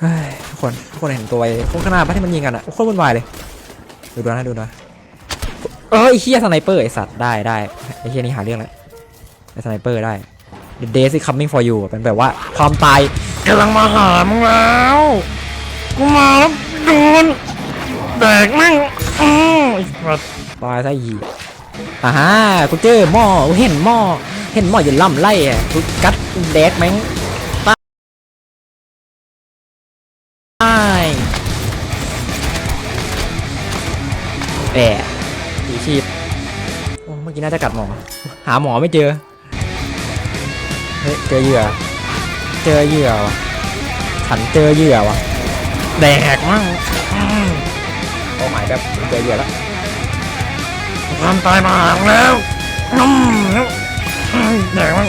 เฮ้ยทุกคนทุกคนเห็นตัวไอ้พวกข้างหน้าปะที่มันยิงกันอะโคตรวุ่นวายเลย ดูดูนะดูนะเออไอ้เฮียสไนเปอร์ไอ้สัตว์ได้ได้ไอ้เฮียนี่หาเรื่องแล้วไอ้สไนเปอร์ได้ The days is coming for you เป็นแบบว่าความตายกำลังมาหามึงแล้วกูมาแล้วโดนแดกแม่งอือตายซะอีอ่าฮะกูเจอหม้อกูเห็นหม้อเห็นหม้ออยู่ล่ำไล่อะกูกัดแดกแม่ง แอะสีชีพโอ้เมื่อกี้น่าจะกัดหมอ หาหมอไม่เจอ เฮ้ย เจอเหยื่อ เจอเหยื่อวะฉันเจอเหยื่อวะแดกมั่งอืมเป้าหมายแบบเจอเหยื่อแล้วความตายมาแล้วน้ำแล้วอืมแดกมั่ง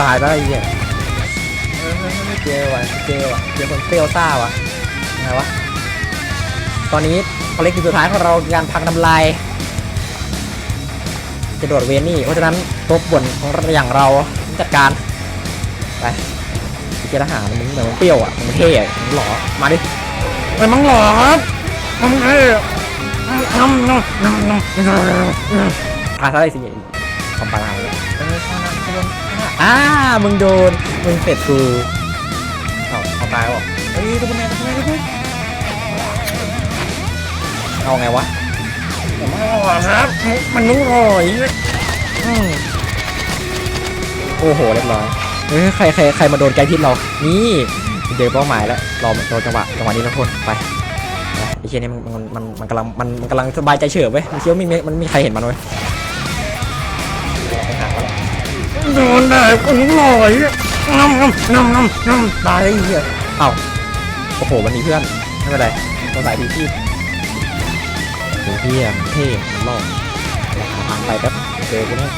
ตายได้เหี้ยเออ เจอว่ะเจอว่ะเจอคนเปรี้ยวซ่าว่ะไงวะ ตอนนี้ภารกิจสุดท้ายของเราคือการพังทำลายจะโดดเวนนี่ เพราะฉะนั้นตัวบ่นของเราอย่างเราจัดการ ไปเจอทหารมึงเหมือนมึงเปรี้ยวอะมึงเท่อะมึงหล่อมาดิไอ้มึงหล่อครับมึงเท่อะน้ำน้ำน้ำน้ำพาซะได้สิคอมปาราเลยเออข้างหน้าข้างบนข้างหน้าอ่ามึงโดน มึงเสร็จกูเอาเอา ตายว่ะเฮ้ยตัวแมนตัวแมนตัวแมนเอาไงวะผมไม่เอาครับ มันนุ่งอร่อยอืมโอ้โหเรียบร้อยเฮ้ยใครใครใครมาโดนไกด์ทิศเรา นี่เจอเป้าหมายแล้วเราเราจังหวะจังหวะนี้แล้วทุกคนไปไปไอ้เชี่ยนี่มันมันมันมันกำลังมันมันกำลังสบายใจเฉิบเว้ยมันเชี่ยวไม่มีมันไม่มีใครเห็นมันเว้ยไปหาเขาแล้วโดนได้คนอร่อย น้ำน้ำน้ำน้ำน้ำตายไอ้เหี้ยเอ้าโอ้โหวันนี้เพื่อนไม่เป็นไรตัวสายทีที่โอ้เหี้ยเท่มันหล่อหาทางไปแป๊บเจอกูแน่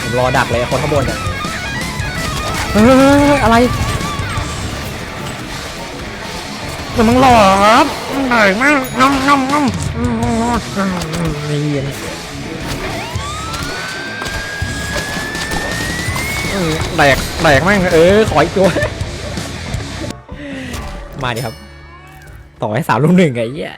ผมรอดักเลยคนข้างบนอะเฮ้ยอะไรแต่มึงหล่อครับไหนแม่งน้ำน้ำน้ำนี่เย็น แดกแดกแม่งเออขออีกตัว มาดิครับ ต่อให้สามลูกหนึ่งไงไอ้เหี้ย